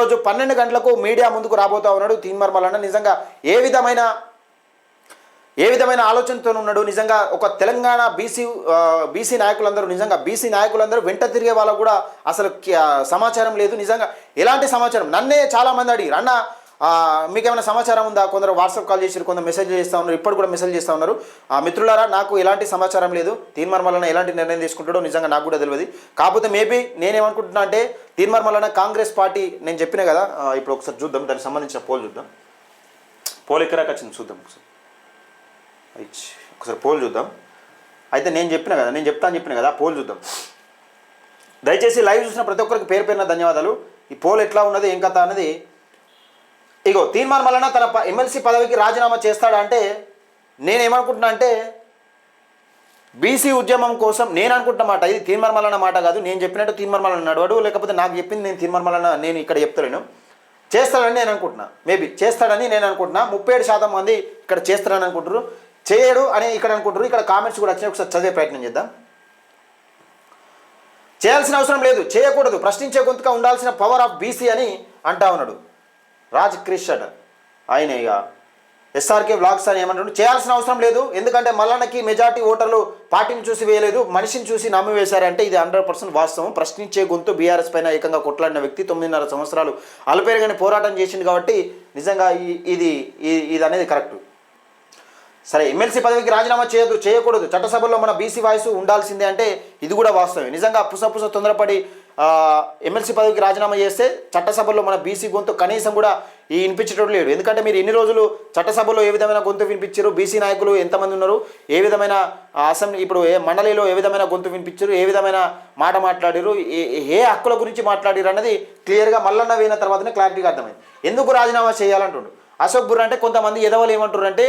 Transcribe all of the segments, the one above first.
ఈరోజు పన్నెండు గంటలకు మీడియా ముందుకు రాబోతా ఉన్నాడు తీన్మార్ నిజంగా ఏ విధమైన ఏ విధమైన ఆలోచనతో ఉన్నాడు? నిజంగా ఒక తెలంగాణ బీసీ బీసీ నాయకులందరూ నిజంగా బీసీ నాయకులందరూ వెంట తిరిగే వాళ్ళకు కూడా అసలు సమాచారం లేదు. నిజంగా ఎలాంటి సమాచారం? నన్నే చాలా మంది అడిగారు. అన్న మీకేమైనా సమాచారం ఉందా? కొందరు వాట్సాప్ కాల్ చేసి కొందరు మెసేజ్ చేస్తూ ఉన్నారు ఇప్పుడు కూడా మెసేజ్ చేస్తూ ఉన్నారు. ఆ, మిత్రులారా నాకు ఎలాంటి సమాచారం లేదు. తీన్మార్ మల్లన్న ఎలాంటి నిర్ణయం తీసుకుంటాడో నిజంగా నాకు కూడా తెలియదు కాకపోతే మేబీ నేనేమనుకుంటున్నా అంటే తీన్మార్ కాంగ్రెస్ పార్టీ నేను చెప్పిన కదా ఇప్పుడు ఒకసారి చూద్దాం దానికి సంబంధించిన పోల్ చూద్దాం. పోల్ ఎక్కడాక వచ్చింది చూద్దాం ఒకసారి. ఒకసారి పోల్ చూద్దాం. అయితే నేను చెప్పిన కదా నేను చెప్తాను చెప్పిన కదా పోల్ చూద్దాం. దయచేసి లైవ్ చూసిన ప్రతి ఒక్కరికి పేరు పేరున ధన్యవాదాలు. ఈ పోల్ ఎట్లా ఉన్నది ఏం కథ అన్నది ఇగో తీర్మాన్ మల్లన్న తన ప- ఎమ్మెల్సీ పదవికి రాజీనామా చేస్తాడా అంటే నేనేమనుకుంటున్నా అంటే బీసీ ఉద్యమం కోసం నేను అనుకుంటున్న మాట ఇది తీర్మాన్ మల్లన్న మాట కాదు నేను చెప్పినట్టు తీర్మాన్ మల్లన్న నడవడు లేకపోతే నాకు చెప్పింది నేను తీర్మాన్ మల్లన్న నేను ఇక్కడ చెప్తలేను. చేస్తాడని నేను అనుకుంటున్నా మేబీ చేస్తాడని నేను అనుకుంటున్నా ముప్పై ఏడు శాతం మంది ఇక్కడ చేస్తాడని అనుకుంటారు చేయడు అని ఇక్కడ అనుకుంటారు ఇక్కడ కామెంట్స్ కూడా వచ్చినాయి ఒకసారి చదివే ప్రయత్నం చేద్దాం. చేయాల్సిన అవసరం లేదు చేయకూడదు ప్రశ్నించే గొంతుగా ఉండాల్సిన పవర్ ఆఫ్ బీసీ అని అంటా ఉన్నాడు. రాజ్ క్రిషన్ ఆయన ఇక. ఎస్ఆర్కే బ్లాగ్స్ అని ఏమంటాడు? చేయాల్సిన అవసరం లేదు. ఎందుకంటే మల్లన్నకి మెజార్టీ ఓటర్లు పార్టీని చూసి వేయలేదు మనిషిని చూసి నమ్మి వేశారంటే ఇది హండ్రెడ్ పర్సెంట్ వాస్తవం. ప్రశ్నించే గొంతు బీఆర్ఎస్ పైన ఏకంగా కొట్లాడిన వ్యక్తి తొమ్మిదిన్నర సంవత్సరాలు అలపేరుగానే పోరాటం చేసింది కాబట్టి నిజంగా ఈ- ఇది ఇది అనేది కరెక్ట్. సరే ఎమ్మెల్సీ పదవికి రాజీనామా చేయదు చేయకూడదు. చట్టసభలో మన బీసీ వాయిస్ ఉండాల్సిందే అంటే ఇది కూడా వాస్తవం నిజంగా పుసపుస తొందరపడి ఎమ్మెల్సీ పదవికి రాజీనామా చేస్తే చట్టసభలో మన బీసీ గొంతు కనీసం కూడా ఈ వినిపించేటోడు లేడు. ఎందుకంటే మీరు ఎన్ని రోజులు చట్టసభలో ఏ విధమైన గొంతు వినిపించారు? బీసీ నాయకులు ఎంతమంది ఉన్నారు? ఏ విధమైన అసెంబ్లీ ఇప్పుడు ఏ మండలిలో ఏ విధమైన గొంతు వినిపించారు? ఏ విధమైన మాట మాట్లాడారు? ఏ ఏ హక్కుల గురించి మాట్లాడారు అన్నది క్లియర్గా మల్లన్న పోయిన తర్వాతనే క్లారిటీగా అర్థమైంది. ఎందుకు రాజీనామా చేయాలంటుండు? అశోక్ బుర్ర అంటే కొంతమంది ఎదవలు ఏమంటారు అంటే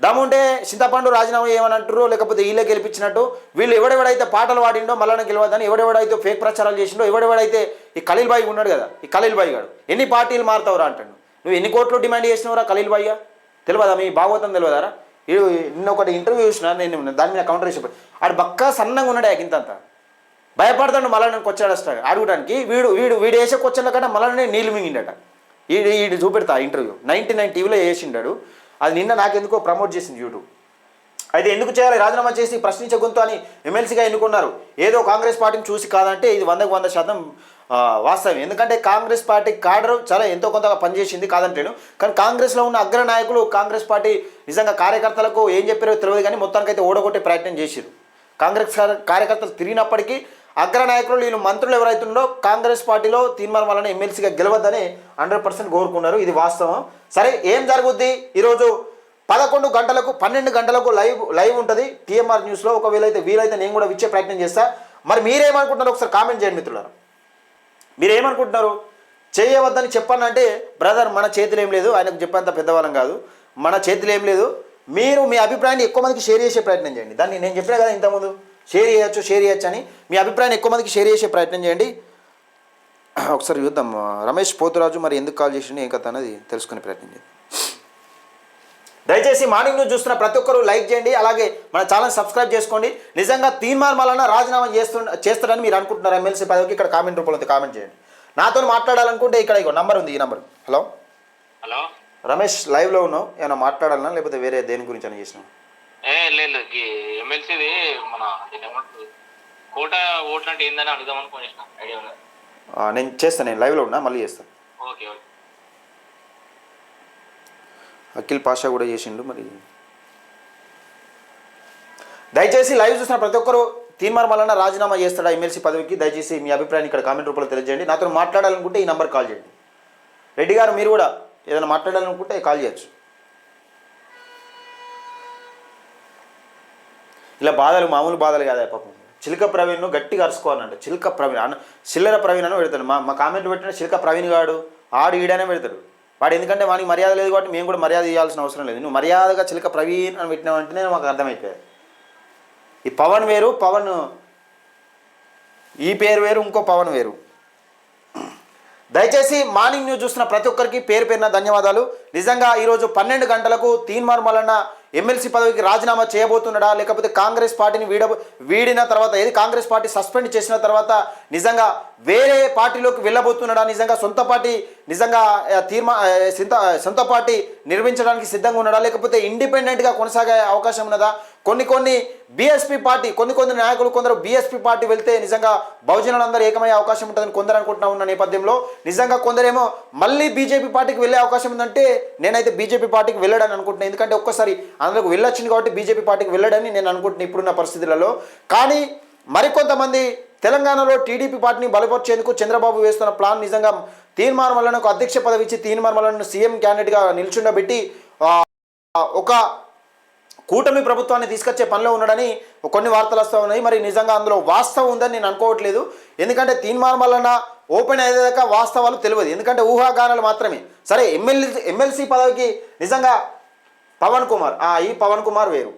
దమ్ముంటే చింతపండు రాజీనామా ఏమని అంటారు లేకపోతే వీళ్ళే గెలిపించినట్టు వీళ్ళు ఎవడెవడైతే పాటలు పాడిండో మళ్ళీ గెలవద్దని ఎవడెవడైతే ఫేక్ ప్రచారాలు చేసిండో ఎవడెవడైతే ఈ ఖలీల్ బాయ్ ఉన్నాడు కదా ఈ ఖలీల్ బాయ్ గాడు ఎన్ని పార్టీలు మారుతావురా అంటాడు. నువ్వు ఎన్ని కోట్లు డిమాండ్ చేసినవరా ఖలీల్ బాయ్గా తెలియదా మీ భాగవతం తెలియదారా? వీడు నిన్న ఒకటి ఇంటర్వ్యూ చూసిన నేను దాని మీద కౌంటర్ చేసి ఆడు బక్క సన్నంగా ఉన్నాడు ఇంత భయపడతాడు మళ్ళీ నేను కొచ్చాడు వస్తాడు అడగడానికి వీడు వీడు వీడు వేసే కొచ్చిన కన్నా మళ్ళీ నీళ్ళు మింగిండట. వీడు వీడు చూపెడతా ఇంటర్వ్యూ. నైన్టీ నైన్ టీవీలో వేసిండాడు. అది నిన్న నాకెందుకో ప్రమోట్ చేసింది యూట్యూబ్ అయితే ఎందుకు చేయాలి? రాజీనామా చేసి ప్రశ్నించే గొంతు అని ఎమ్మెల్సీగా ఎన్నుకున్నారు. ఏదో కాంగ్రెస్ పార్టీని చూసి కాదంటే ఇది వందకు వంద శాతం వాస్తవం. ఎందుకంటే కాంగ్రెస్ పార్టీ కాడర్ చాలా ఎంతో కొంతగా పనిచేసింది కాదంటేను. కానీ కాంగ్రెస్లో ఉన్న అగ్ర నాయకులు కాంగ్రెస్ పార్టీ నిజంగా కార్యకర్తలకు ఏం చెప్పారో తెలియదు కానీ మొత్తానికైతే ఓడగొట్టే ప్రయత్నం చేశారు కాంగ్రెస్ కార్యకర్తలు తిరిగినప్పటికీ అగ్ర నాయకులు వీళ్ళు మంత్రులు ఎవరైతుండో కాంగ్రెస్ పార్టీలో తీర్మానం వలన ఎమ్మెల్సీగా గెలవద్దని హండ్రెడ్ పర్సెంట్ కోరుకున్నారు. ఇది వాస్తవం. సరే ఏం జరుగుద్ది? ఈరోజు పదకొండు గంటలకు పన్నెండు గంటలకు లైవ్ లైవ్ ఉంటుంది. టీఎంఆర్ న్యూస్లో ఒకవేళ అయితే వీలైతే నేను కూడా ఇచ్చే ప్రయత్నం చేస్తా. మరి మీరేమనుకుంటున్నారు? ఒకసారి కామెంట్ చేయండి మిత్రులారు. మీరు ఏమనుకుంటున్నారు చేయవద్దని చెప్పానంటే బ్రదర్ మన చేతిలో ఏం లేదు. ఆయనకు చెప్పేంత పెద్దవాళ్ళం కాదు. మన చేతిలో ఏం లేదు. మీరు మీ అభిప్రాయాన్ని ఎక్కువ మందికి షేర్ చేసే ప్రయత్నం చేయండి. దాన్ని నేను చెప్పినా కదా ఇంతకుముందు? షేర్ చేయొచ్చు షేర్ చేయొచ్చు అని మీ అభిప్రాయాన్ని ఎక్కువ మందికి షేర్ చేసే ప్రయత్నం చేయండి. ఒకసారి చూద్దాం రమేష్ పోతురాజు మరి ఎందుకు కాల్ చేసిండు ఏం కథ అనేది తెలుసుకునే ప్రయత్నం చేయండి దయచేసి మార్నింగ్ న్యూస్ చూస్తున్న ప్రతి ఒక్కరు లైక్ చేయండి అలాగే మన ఛానల్ సబ్స్క్రైబ్ చేసుకోండి. నిజంగా తీర్మార్ మల్లన్న రాజీనామా చేస్తు చేస్తారని మీరు అనుకుంటున్నారు ఎమ్మెల్సీ పదవికి? ఇక్కడ కామెంట్ రూపంలో అయితే కామెంట్ చేయండి. నాతో మాట్లాడాలనుకుంటే ఇక్కడ ఇగో నంబర్ ఉంది ఈ నంబర్. హలో? హలో? రమేష్ లైవ్లో ఉన్నావు ఏమైనా మాట్లాడాలన్నా లేకపోతే వేరే దేని గురించి అని చేసినావు? ఏ లేదు ఎమ్మెల్సీది మన కోట ఓట్లు అంటే ఏందని అడుగుదామని ఫోన్ చేసిన ఐడియా నేను చేస్తాను నేను లైవ్లో ఉన్నా మళ్ళీ చేస్తాను ఓకే ఓకే. అఖిల్ పాషా కూడా చేసిండు మరి. దయచేసి లైవ్ చూసిన ప్రతి ఒక్కరు తీర్మార్ మల్లన్న రాజీనామా చేస్తాడా ఎమ్మెల్సీ పదవికి? దయచేసి మీ అభిప్రాయాన్ని ఇక్కడ కామెంట్ రూపంలో తెలియజేయండి. నాతో మాట్లాడాలనుకుంటే ఈ నంబర్ కాల్ చేయండి. రెడ్డి గారు మీరు కూడా ఏదైనా మాట్లాడాలనుకుంటే కాల్ చేయొచ్చు. ఇలా బాధలు మామూలు బాధలు కాదా పాపం? చిలక ప్రవీణ్ను గట్టిగా అరుచుకోవాలంట చిలక ప్రవీణ్ అన్న చిల్లర ప్రవీణ్ అని పెడతాడు. మా మా కామెంట్ పెట్టిన చిలక ప్రవీణ్ గాడు ఆడు ఈడనే పెడతాడు. వాడు ఎందుకంటే వానికి మర్యాద లేదు కాబట్టి మేము కూడా మర్యాద ఇవ్వాల్సిన అవసరం లేదు. నువ్వు మర్యాదగా చిలక ప్రవీణ్ అని పెట్టినావంటేనే మాకు అర్థమైపోయాయి ఈ పవన్ వేరు పవన్ ఈ పేరు వేరు ఇంకో పవన్ వేరు. దయచేసి మార్నింగ్ న్యూస్ చూస్తున్న ప్రతి ఒక్కరికి పేరు పేరున ధన్యవాదాలు. నిజంగా ఈరోజు పన్నెండు గంటలకు తీన్మార్ మల్లన్న ఎమ్మెల్సీ పదవికి రాజీనామా చేయబోతున్నాడా? లేకపోతే కాంగ్రెస్ పార్టీని వీడ వీడిన తర్వాత ఏది కాంగ్రెస్ పార్టీ సస్పెండ్ చేసిన తర్వాత నిజంగా వేరే పార్టీలోకి వెళ్ళబోతున్నాడా? నిజంగా సొంత పార్టీ నిజంగా తీర్మా సొంత సొంత పార్టీ నిర్మించడానికి సిద్ధంగా ఉన్నాడా? లేకపోతే ఇండిపెండెంట్గా కొనసాగే అవకాశం ఉన్నదా? కొన్ని కొన్ని బీఎస్పీ పార్టీ కొన్ని కొన్ని నాయకులు కొందరు బీఎస్పీ పార్టీ వెళ్తే నిజంగా బహుజనులందరూ ఏకమయ్యే అవకాశం ఉంటుందని కొందరు అనుకుంటున్నా ఉన్న నేపథ్యంలో. నిజంగా కొందరేమో మళ్ళీ బీజేపీ పార్టీకి వెళ్ళే అవకాశం ఉందంటే నేనైతే బీజేపీ పార్టీకి వెళ్ళడని అనుకుంటున్నాను ఎందుకంటే ఒక్కసారి అందులోకి వెళ్ళొచ్చింది కాబట్టి బీజేపీ పార్టీకి వెళ్ళడని నేను అనుకుంటున్నాను ఇప్పుడున్న పరిస్థితులలో. కానీ మరికొంతమంది తెలంగాణలో టీడీపీ పార్టీని బలపరిచేందుకు చంద్రబాబు వేస్తున్న ప్లాన్ నిజంగా తీన్మార్ వలన అధ్యక్ష పదవి ఇచ్చి తీర్మానం వలన సీఎం క్యాండిడేట్గా నిల్చుండబెట్టి ఒక కూటమి ప్రభుత్వాన్ని తీసుకొచ్చే పనిలో ఉన్నాడని కొన్ని వార్తలు వస్తూ ఉన్నాయి. మరి నిజంగా అందులో వాస్తవం ఉందని నేను అనుకోవట్లేదు. ఎందుకంటే తీర్మానం వలన ఓపెన్ అయ్యేదాకా వాస్తవాలు తెలియదు. ఎందుకంటే ఊహాగానాలు మాత్రమే. సరే ఎమ్మెల్యే ఎమ్మెల్సీ పదవికి నిజంగా పవన్ కుమార్ ఈ పవన్ కుమార్ వేరు.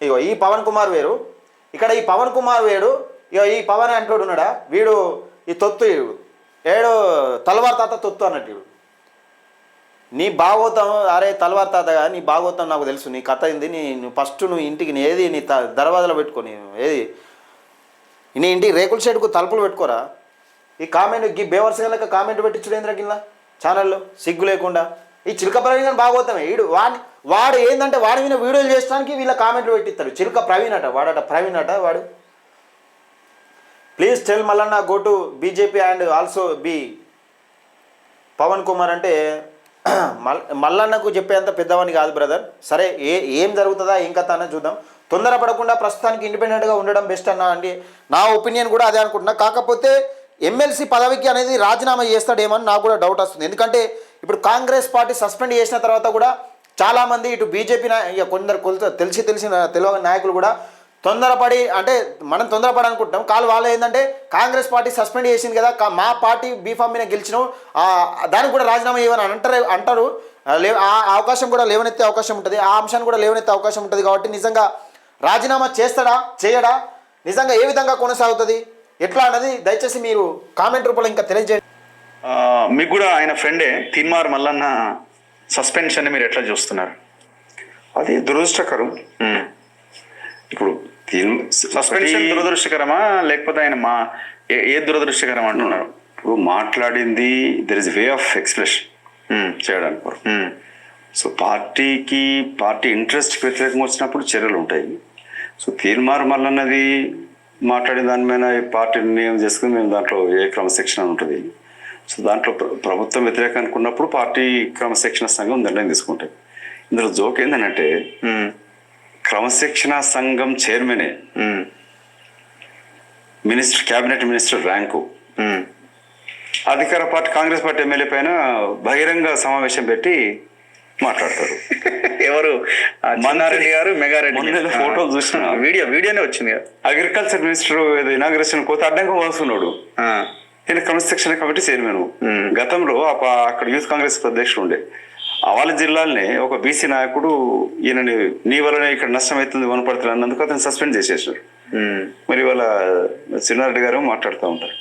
ఇగో ఈ పవన్ కుమార్ వేరు. ఇక్కడ ఈ పవన్ కుమార్ వేడు ఇగో ఈ పవన్ అంటోడు ఉన్నాడా? వీడు ఈ తొత్తు వీడు ఏడు తలవార్ తాత తొత్తు అన్నట్టు నీ భాగవతం అరే తలవార్ తాతగా నీ భాగవతం నాకు తెలుసు నీ కథ ఏంది నీ నువ్వు ఫస్ట్ నువ్వు ఇంటికి నీ ఏది నీ త దర్వాజలో పెట్టుకొని ఏది. నీ ఇంటికి రేకుల షెడ్కు తలుపులు పెట్టుకోరా. ఈ కామెంట్ గీ బేవర్స్ కామెంట్ పెట్టించుడు ఏంద్రా కింద ఛానల్లో సిగ్గు లేకుండా. ఈ చిలుక ప్రవీణ్ గారు భాగవతమే వీడు వాడి వాడు ఏంటంటే వాడి మీద వీడియోలు చేసడానికి వీళ్ళ కామెంట్లు పెట్టిస్తారు. చిలుక ప్రవీణ్ అట వాడట ప్రవీణ్ అట వాడు please tell Mallanna go to BJP and also be Pavan Kumar అంటే మల్ మల్లన్నకు చెప్పేంత పెద్దవాని కాదు బ్రదర్ సరే ఏ ఏం జరుగుతుందా ఏం కథ అనేది చూద్దాం. తొందరపడకుండా ప్రస్తుతానికి ఇండిపెండెంట్గా ఉండడం బెస్ట్ అన్నా అండి. నా ఒపీనియన్ కూడా అదే అనుకుంటున్నా. కాకపోతే ఎమ్మెల్సీ పదవికి అనేది రాజీనామా చేస్తాడేమని నాకు కూడా డౌట్ వస్తుంది. ఎందుకంటే ఇప్పుడు కాంగ్రెస్ పార్టీ సస్పెండ్ చేసిన తర్వాత కూడా చాలామంది ఇటు బీజేపీ ఇక కొందరు కొలత తెలిసి తెలిసిన తెలియని నాయకులు కూడా తొందరపడి అంటే మనం తొందరపడి అనుకుంటాం కాలు వాళ్ళు ఏంటంటే కాంగ్రెస్ పార్టీ సస్పెండ్ చేసింది కదా మా పార్టీ బీఫామ్ మీద గెలిచినాం. ఆ, దానికి కూడా రాజీనామా చేయమని అంటారు అంటారు. ఆ, లే ఆ అవకాశం కూడా లేవనెత్తే అవకాశం ఉంటుంది. ఆ అంశాన్ని కూడా లేవనెత్తే అవకాశం ఉంటుంది కాబట్టి నిజంగా రాజీనామా చేస్తాడా చేయడా? నిజంగా ఏ విధంగా కొనసాగుతుంది? ఎట్లా అన్నది దయచేసి మీరు కామెంట్ రూపంలో ఇంకా తెలియజేయండి. మీకు కూడా ఆయన ఫ్రెండే తిన్మార్ మల్లన్న సస్పెన్షన్ మీరు ఎట్లా చూస్తున్నారు? అది దురదృష్టకరం. సస్పెన్షన్ దురదృష్టకరమా? లేకపోతే ఆయన మా ఏ- దురదృష్టకరం అంటున్నారు? ఇప్పుడు మాట్లాడింది there is way of expression చేయడానికి సో పార్టీకి పార్టీ ఇంట్రెస్ట్ వ్యతిరేకం వచ్చినప్పుడు చర్యలు ఉంటాయి. సో తీర్మార్ మల్లన్నది మాట్లాడిన దాని మీద ఈ పార్టీ నిర్ణయం చేసుకుని మేము దాంట్లో ఏ క్రమశిక్షణ ఉంటుంది. సో దాంట్లో ప్ర- ప్రభుత్వం వ్యతిరేకం అనుకున్నప్పుడు పార్టీ క్రమశిక్షణ సంఘం నిర్ణయం తీసుకుంటాయి. ఇందులో జోక్ ఏంటంటే ఉమ్, క్రమశిక్షణ సంఘం చైర్మనే. Minister cabinet minister rank. అధికార పార్టీ కాంగ్రెస్ పార్టీ ఎమ్మెల్యే పైన బహిరంగ సమావేశం పెట్టి మాట్లాడతారు. ఎవరు? మన్నారెడ్డి గారు మెగారెడ్డి ఫోటోలు చూసిన. వీడియో వీడియోనే వచ్చింది అగ్రికల్చర్ మినిస్టర్ ఇనాగ్రేషన్ కోత అడ్డంగా వస్తున్నాడు ఈయన క్రమశిక్షణ కమిటీ చైర్మన్. గతంలో అక్కడ యూత్ కాంగ్రెస్ అధ్యక్షుడు ఉండే. ఆవాల జిల్లాలోనే ఒక బీసీ నాయకుడు ఈయనని నీ వల్లనే ఇక్కడ నష్టం అవుతుంది వనపడుతుంది అన్నందుకు అతను సస్పెండ్ చేసేసారు మరి వాళ్ళ చిన్నారెడ్డి గారు మాట్లాడుతూ ఉంటారు.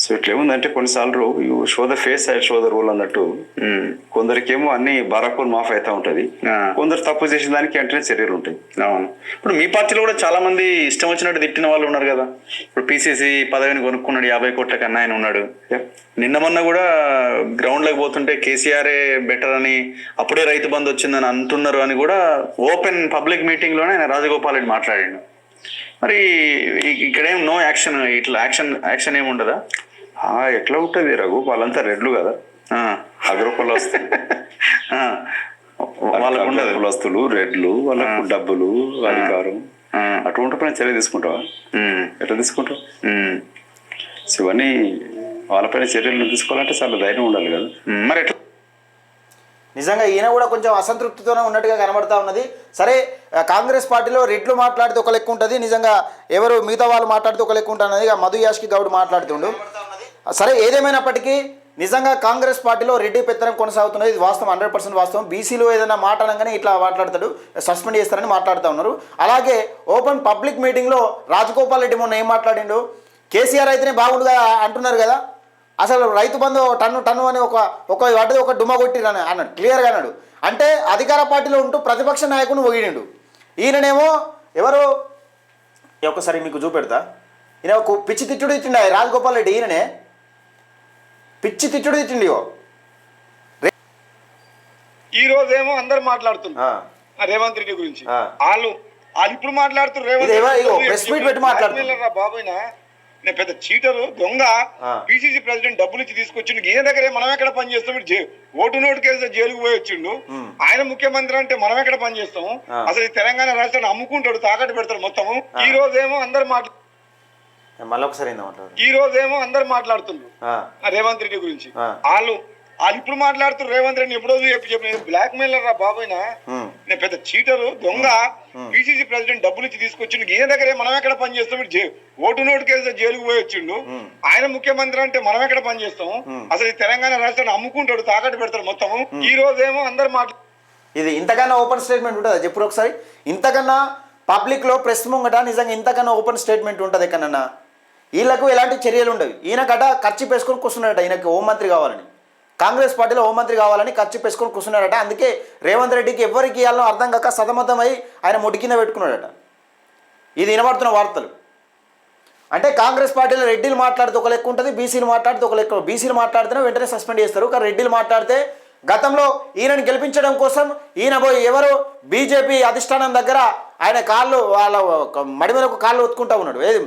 సో ఇట్లా ఏముందంటే కొన్నిసార్లు you show the face I show the rule అన్నట్టు ఉమ్, కొందరికేమో అన్ని బారాకూర్ మాఫ్ అవుతా ఉంటది. కొందరు తప్పు చేసిన దానికి వెంటనే చర్యలు ఉంటాయి. అవును. ఇప్పుడు మీ పార్టీలో కూడా చాలా మంది ఇష్టం వచ్చినట్టు తిట్టిన వాళ్ళు ఉన్నారు కదా. ఇప్పుడు పిసిసి పదవిని కొనుక్కున్నాడు యాభై కోట్ల కన్నా ఆయన ఉన్నాడు. నిన్న మొన్న కూడా గ్రౌండ్లోకి పోతుంటే కేసీఆర్ బెటర్ అని అప్పుడే రైతు బంధు వచ్చిందని అంటున్నారు అని కూడా ఓపెన్ పబ్లిక్ మీటింగ్లోనే ఆయన రాజగోపాల్ రెడ్డి మాట్లాడాడు. మరి ఇక్కడేం నో యాక్షన్ ఇట్లా యాక్షన్ యాక్షన్ ఏమి ఉండదా? ఎట్లా ఉంటది రఘు? వాళ్ళంతా రెడ్లు కదా. అగ్రకుల వస్తులు ఆ. వాళ్ళకు ఉండదు. కులస్తులు రెడ్లు వాళ్ళకు డబ్బులు అధికారం. అటువంటి పైన చర్య తీసుకుంటావా? ఎట్లా తీసుకుంటావు? సో ఇవన్నీ వాళ్ళపైన చర్యలు తీసుకోవాలంటే చాలా ధైర్యం ఉండాలి కదా. మరి ఎట్లా? నిజంగా ఈయన కూడా కొంచెం అసంతృప్తితోనే ఉన్నట్టుగా కనబడతా ఉన్నది. సరే కాంగ్రెస్ పార్టీలో రెడ్లు మాట్లాడితే ఒక లెక్క ఉంటుంది. నిజంగా ఎవరు మిగతా వాళ్ళు మాట్లాడితే ఒక లెక్క ఉంటుంది ఇక మధు యాష్కి గౌడ్ మాట్లాడుతుండు. సరే ఏదేమైనప్పటికీ నిజంగా కాంగ్రెస్ పార్టీలో రెడ్డి పెత్తనం కొనసాగుతున్నది. ఇది వాస్తవం హండ్రెడ్ పర్సెంట్ వాస్తవం. బీసీలో ఏదైనా మాట్లాడంగానే ఇట్లా మాట్లాడతాడు సస్పెండ్ చేస్తారని మాట్లాడుతూ ఉన్నారు. అలాగే ఓపెన్ పబ్లిక్ మీటింగ్లో రాజగోపాల్ రెడ్డి మొన్న ఏం మాట్లాడిండు? కేసీఆర్ అయితేనే బాగుండుగా అంటున్నారు కదా. అసలు రైతు బంధు టన్ను టన్ను అని ఒక ఒక వాటిది ఒక డుమ్మ కొట్టిరని అన్నాడు క్లియర్గా అన్నాడు. అంటే అధికార పార్టీలో ఉంటూ ప్రతిపక్ష నాయకుని ఒగిడిండు. ఈయననేమో ఎవరు? ఈ ఒక్కసారి మీకు చూపెడతా. ఈయన ఒక పిచ్చి తిట్టుడు తిట్టిండు రాజగోపాల్ రెడ్డి ఈయననే. పిచ్చి తిట్టుడు తిట్టిండి. ఈ రోజేమో అందరు మాట్లాడుతున్నారు. రేవంత్ రెడ్డి గురించి. వాళ్ళు వాళ్ళు ఇప్పుడు మాట్లాడుతున్నారు రేవంత్? రెడ్డి బాబోయ్నా నేను పెద్ద చీటరు దొంగ. పిసిసి ప్రెసిడెంట్ డబ్బులు ఇచ్చి తీసుకొచ్చిండు. ఈయన దగ్గరే మనం ఎక్కడ పని చేస్తాం? ఓటు నోటు కేసు జైలుకు పోయి వచ్చిండు. ఆయన ముఖ్యమంత్రి అంటే మనం ఎక్కడ పని చేస్తాం? ఆ. అసలు ఈ తెలంగాణ రాష్ట్రాన్ని అమ్ముకుంటాడు తాకట్టు పెడతాడు మొత్తము. ఈ రోజేమో అందరు మాట్లా మళ్ళీ ఒకసారి ఏందో మాట్లాడు ఈ రోజేమో అందరు మాట్లాడుతున్నారు రేవంత్ రెడ్డి గురించి. వాళ్ళు వాళ్ళు ఇప్పుడు మాట్లాడుతున్నారు రేవంత్ రెడ్డి ఎప్పుడో చెప్పి చెప్పిన బ్లాక్ మెయిలర్ రా బాబోయ్నా నేను పెద్ద చీటరు దొంగ. పిసిసి ప్రెసిడెంట్ డబ్బులు ఇచ్చి తీసుకొచ్చిండు. ఈయన దగ్గరే మనం ఎక్కడ పని చేస్తాం? ఓటు నోటు కేసు జైలుకు పోయి వచ్చిండు. ఆయన ముఖ్యమంత్రి అంటే మనం ఎక్కడ పని చేస్తాం? అసలు ఈ తెలంగాణ రాష్ట్రాన్ని అమ్ముకుంటాడు తాకట్టు పెడతాడు మొత్తము. ఈ రోజేమో అందరు మాట్లా ఇది ఇంతకన్నా ఓపెన్ స్టేట్మెంట్ ఉంటుందా. చెప్పుడు ఒకసారి. ఇంతకన్నా పబ్లిక్లో ప్రెస్ ముంగట నిజంగా ఇంతకన్నా ఓపెన్ స్టేట్మెంట్ ఉంటుంది ఎక్కడన్నా వీళ్ళకు ఎలాంటి చర్యలు ఉండవు. ఈయనకట ఖర్చు పేసుకొని కూర్చున్నాడట ఈయనకి హోంమంత్రి కావాలని. కాంగ్రెస్ పార్టీలో హోంమంత్రి కావాలని ఖర్చు పేసుకొని కూర్చున్నాడట. అందుకే రేవంత్ రెడ్డికి ఎవరికి ఇవ్వాలో అర్థం కాక సతమతమై ఆయన ముడికింద పెట్టుకున్నాడట. ఇది వినబడుతున్న వార్తలు. అంటే కాంగ్రెస్ పార్టీలో రెడ్డిలు మాట్లాడితే ఒక లెక్క ఉంటుంది బీసీలు మాట్లాడితే ఒక లెక్క బీసీలు మాట్లాడితేనే వెంటనే సస్పెండ్ చేస్తారు. కానీ రెడ్డిలు మాట్లాడితే గతంలో ఈయనను గెలిపించడం కోసం ఈయన పోయి ఎవరు బీజేపీ అధిష్టానం దగ్గర ఆయన కాళ్ళు వాళ్ళ మడిమలకు మడి మీద ఒక కాళ్ళు ఒత్తుకుంటా ఉన్నాడు. ఏది?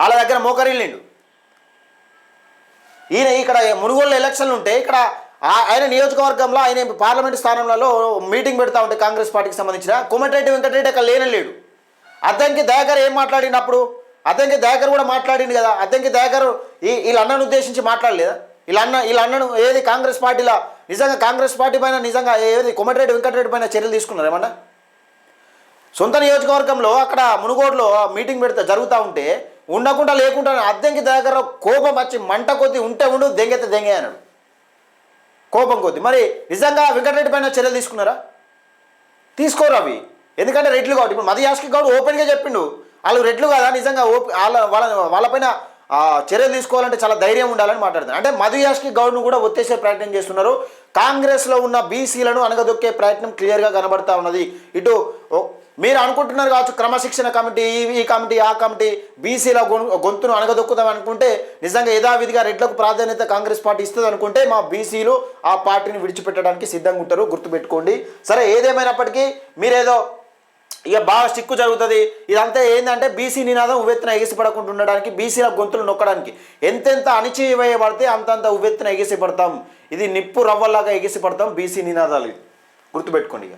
వాళ్ళ దగ్గర మోకరిల్లిండు ఈయన ఇక్కడ మునుగోలు ఎలక్షన్లు ఉంటే ఇక్కడ ఆయన నియోజకవర్గంలో ఆయన పార్లమెంట్ స్థానంలో మీటింగ్ పెడతా ఉంటే కాంగ్రెస్ పార్టీకి సంబంధించిన కోమటిరెడ్డి వెంకటరెడ్డి అక్కడ లేనే లేడు అద్దంకి దయాకర్ ఏం మాట్లాడినప్పుడు? అద్దంకి దయాకర్ కూడా మాట్లాడింది కదా. అతనికి దయాకర్ ఈ వీళ్ళన్నను ఉద్దేశించి మాట్లాడలేదా? వీళ్ళ వీళ్ళన్నను వీళ్ళ అన్నను ఏది కాంగ్రెస్ పార్టీలో నిజంగా కాంగ్రెస్ పార్టీ పైన నిజంగా ఏది కోమటిరెడ్డి వెంకటరెడ్డి పైన చర్యలు తీసుకున్నారు ఏమన్నా? సొంత నియోజకవర్గంలో అక్కడ మునుగోడులో మీటింగ్ పెడితే జరుగుతూ ఉంటే ఉండకుండా లేకుండా అద్దెంకి దగ్గర కోపం వచ్చి మంట కొద్ది ఉంటే ఉండు దెంగెత్తే దెంగే అన్నాడు. కోపం కొద్ది. మరి నిజంగా వెంకటరెడ్డి పైన చర్యలు తీసుకున్నారా? తీసుకోరు అవి? ఎందుకంటే రెడ్లు కాబట్టి. ఇప్పుడు మది యాస్కి గౌడ్ ఓపెన్గా చెప్పిండు. వాళ్ళు రెడ్లు కదా? నిజంగా ఓపె వాళ్ళ వాళ్ళ వాళ్ళపైన చర్యలు తీసుకోవాలంటే చాలా ధైర్యం ఉండాలని మాట్లాడుతున్నారు. అంటే మధు యాస్కి గౌడ్ను కూడా ఒత్తేసే ప్రయత్నం చేస్తున్నారు. కాంగ్రెస్లో ఉన్న బీసీలను అనగదొక్కే ప్రయత్నం క్లియర్గా కనబడతా ఉన్నది. ఇటు మీరు అనుకుంటున్నారు కావచ్చు క్రమశిక్షణ కమిటీ ఈ- కమిటీ ఆ కమిటీ బీసీల గొంతును అనగదొక్కుదాం అనుకుంటే నిజంగా యథావిధిగా రెడ్లకు ప్రాధాన్యత కాంగ్రెస్ పార్టీ ఇస్తుంది అనుకుంటే మా బీసీలు ఆ పార్టీని విడిచిపెట్టడానికి సిద్ధంగా ఉంటారు గుర్తుపెట్టుకోండి. సరే ఏదేమైనప్పటికీ మీరేదో ఇక బాగా స్టిక్కు జరుగుతుంది. ఇదంతా ఏంటంటే బీసీ నినాదం ఉవ్వెత్తున ఎగిసిపడకుండా ఉండడానికి బీసీల గొంతులు నొక్కడానికి. ఎంతెంత అణిచివేయబడితే అంతంత ఉవ్వెత్తున ఎగిసిపడతాం. ఇది నిప్పు రవ్వలాగా ఎగిసిపడతాం బీసీ నినాదాలు గుర్తుపెట్టుకోండి ఇక.